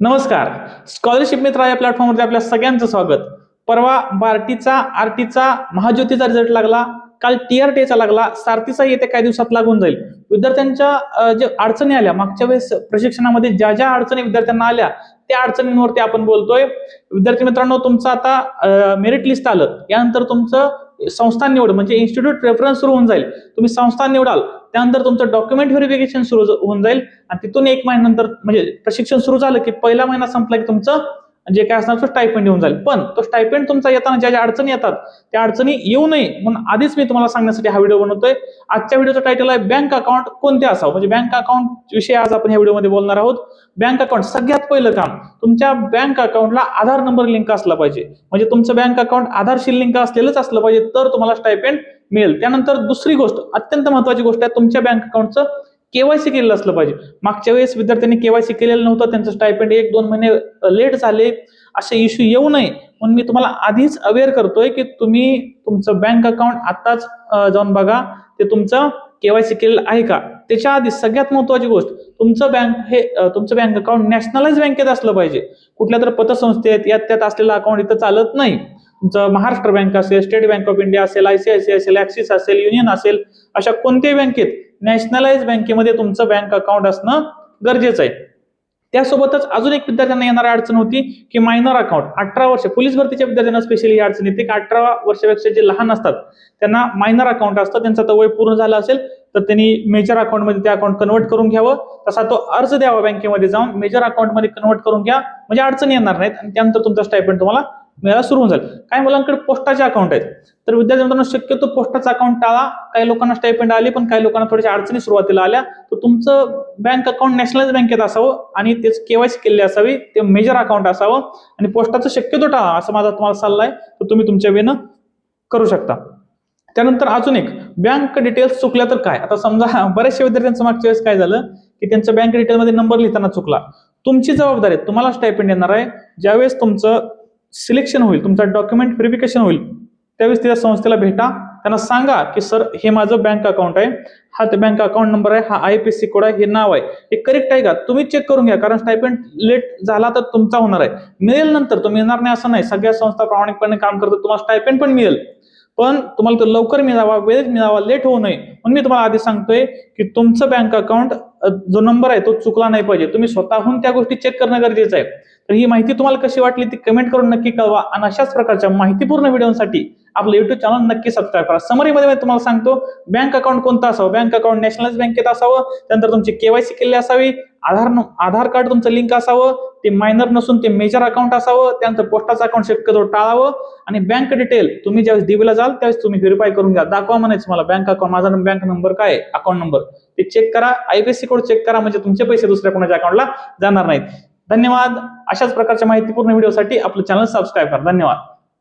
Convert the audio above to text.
नमस्कार. स्कॉलरशिप मित्र या प्लॅटफॉर्मवरती आपल्या सगळ्यांचं स्वागत. परवा बार्टीचा आरटीचा महाज्योतीचा रिझल्ट लागला. काल टीआरटीचा लागला. सारथीचा येत्या काही दिवसात लागून जाईल. विद्यार्थ्यांच्या जे अडचणी आल्या मागच्या वेळेस प्रशिक्षणामध्ये ज्या ज्या अडचणी विद्यार्थ्यांना आल्या त्या अडचणींवरती आपण बोलतोय. विद्यार्थी मित्रांनो तुमचं आता मेरिट लिस्ट आलं. यानंतर तुमचं संस्थान निवड म्हणजे इन्स्टिट्यूट रेफरन्स सुरू होऊन जाईल. तुम्ही संस्थान निवडाल त्यानंतर तुमचं डॉक्युमेंट व्हेरिफिकेशन सुरू होऊन जाईल. आणि तिथून एक महिन्यानंतर म्हणजे प्रशिक्षण सुरू झालं की पहिला महिना संपला की तुमचं जे काय असणार तो स्टायपेंड येऊन जाईल. पण तो स्टायपेंड तुमचा येताना ज्या ज्या अडचणी येतात त्या अडचणी येऊ नये म्हणून आधीच मी तुम्हाला सांगण्यासाठी हा व्हिडिओ बनवतोय. आजच्या व्हिडिओचं टायटल आहे बँक अकाउंट कोणते असावं? म्हणजे बँक अकाउंट विषयी आज आपण या व्हिडिओमध्ये बोलणार आहोत. बँक अकाउंट सगळ्यात पहिलं काम तुमच्या बँक अकाउंटला आधार नंबर लिंक असला पाहिजे. म्हणजे तुमचं बँक अकाउंट आधारशी लिंक असलेलंच असलं पाहिजे तर तुम्हाला स्टायपेंड मिळेल. त्यानंतर दुसरी गोष्ट अत्यंत महत्वाची गोष्ट आहे तुमच्या बँक अकाउंटचं केवायसी केलेलं असलं पाहिजे. मागच्या वेळेस विद्यार्थ्यांनी केवायसी केलेलं नव्हतं त्यांचं स्टायपेंड एक दोन महिने लेट झाले. असे इश्यू येऊ नये. म्हणून मी तुम्हाला आधीच अवेअर करतोय की तुम्ही तुमचं बँक अकाउंट आताच जाऊन बघा. ते तुमचं केवायसी केलेलं आहे का? त्याच्या आधी सगळ्यात महत्वाची गोष्ट तुमचं बँक हे तुमचं बँक अकाउंट नॅशनलाइज बँकेत असलं पाहिजे. कुठल्या तर पतसंस्थेत यात त्यात असलेलं अकाउंट इथं चालत नाही. तुमचं महाराष्ट्र बँक असेल स्टेट बँक ऑफ इंडिया असेल आयसीआयसीआय असेल ऍक्सिस असेल युनियन असेल अशा कोणत्याही बँकेत नॅशनलाइज बँकेमध्ये तुमचं बँक अकाउंट असणं गरजेचं आहे. त्यासोबतच अजून एक विद्यार्थ्यांना येणारी अडचण होती की मायनर अकाउंट अठरा वर्ष पोलीस भरतीच्या विद्यार्थ्यांना स्पेशली ही अडचण येते की अठरा वर्षापेक्षा जे लहान असतात त्यांना मायनर अकाउंट असतं त्यांचं आता वय पूर्ण झालं असेल तर त्यांनी मेजर अकाउंटमध्ये ते अकाउंट कन्वर्ट करून घ्यावं. तसा तो अर्ज द्यावा बँकेमध्ये जाऊन मेजर अकाउंटमध्ये कन्वर्ट करून घ्या. म्हणजे अडचण येणार नाहीत आणि त्यानंतर तुमचा स्टायपेंड तुम्हाला मिळायला सुरू होऊन जाईल. काही मुलांकडे पोस्टाचे अकाउंट आहेत. तर विद्यार्थी मित्रांनो शक्यतो पोस्टाचा अकाउंट टाळा. काही लोकांना स्टायपेंड आली पण काही लोकांना थोड्याशा अडचणी सुरुवातीला आल्या. तर तुमचं बँक अकाउंट नॅशनलाइज बँकेत असावं आणि तेच केवायसी केले असावी. ते मेजर अकाउंट असावं. आणि पोस्टाचं शक्यतो टाळा असं माझा तुम्हाला सल्ला आहे. तर तुम्ही तुमच्या वेनं करू शकता. त्यानंतर अजून एक बँक डिटेल्स चुकल्या तर काय? आता समजा बऱ्याचशा विद्यार्थ्यांचं मागच्या वेळेस काय झालं? की त्यांचं बँक डिटेलमध्ये नंबर लिहिताना चुकला. तुमची जबाबदारी आहे. तुम्हाला स्टायपेंड येणार आहे. ज्यावेळेस तुमचं सिलेक्शन होईल तुमचा डॉक्युमेंट व्हेरिफिकेशन होईल त्यावेळेस त्या संस्थेला भेटा त्यांना सांगा की सर हे माझं बँक अकाउंट आहे हा ते बँक अकाउंट नंबर आहे हा आय पी सी कोड आहे हे नाव आहे हे करेक्ट आहे का? तुम्ही चेक करून घ्या कारण स्टायपेंड लेट झाला तर तुमचा होणार आहे. मिळेल नंतर तो मिळणार नाही असं नाही सगळ्या संस्था प्रामाणिकपणे काम करतात तुम्हाला स्टायपेंड पण मिळेल. पण तुम्हाला तो लवकर मिळावा वेळेत मिळावा लेट होऊ नये. म्हणून मी तुम्हाला आधी सांगतोय की तुमचं बँक अकाउंट जो नंबर आहे तो चुकला नाही पाहिजे. तुम्ही स्वतःहून त्या गोष्टी चेक करणं गरजेचं आहे. तर ही माहिती तुम्हाला कशी वाटली ती कमेंट करून नक्की कळवा आणि अशाच प्रकारच्या माहितीपूर्ण व्हिडिओसाठी आपलं युट्यूब चॅनल नक्की सबस्क्राईब करा. समरीमध्ये मी तुम्हाला सांगतो बँक अकाउंट कोणतं असावं? बँक अकाउंट नॅशनलाइज बँकेत असावं त्यानंतर तुमची केवायसी केलेली असावी आधार आधार कार्ड तुमचं लिंक असावं ते मायनर नसून ते मेजर अकाउंट असावं त्यानंतर पोस्टाचं अकाउंट शक्यतो टाळावं आणि बँक डिटेल तुम्ही ज्यावेळेस दिवीला जाल त्यावेळेस तुम्ही व्हेरीफाय करून घ्या. दाखवा म्हणायचं मला बँक अकाउंट माझा बँक नंबर काय अकाउंट नंबर ते चेक करा आयपीएससी कोड चेक करा म्हणजे तुमचे पैसे दुसऱ्या कोणाच्या अकाउंटला जाणार नाहीत. धन्यवाद. अशाच प्रकारच्या माहितीपूर्ण व्हिडिओसाठी आपलं चॅनल सबस्क्राईब करा. धन्यवाद.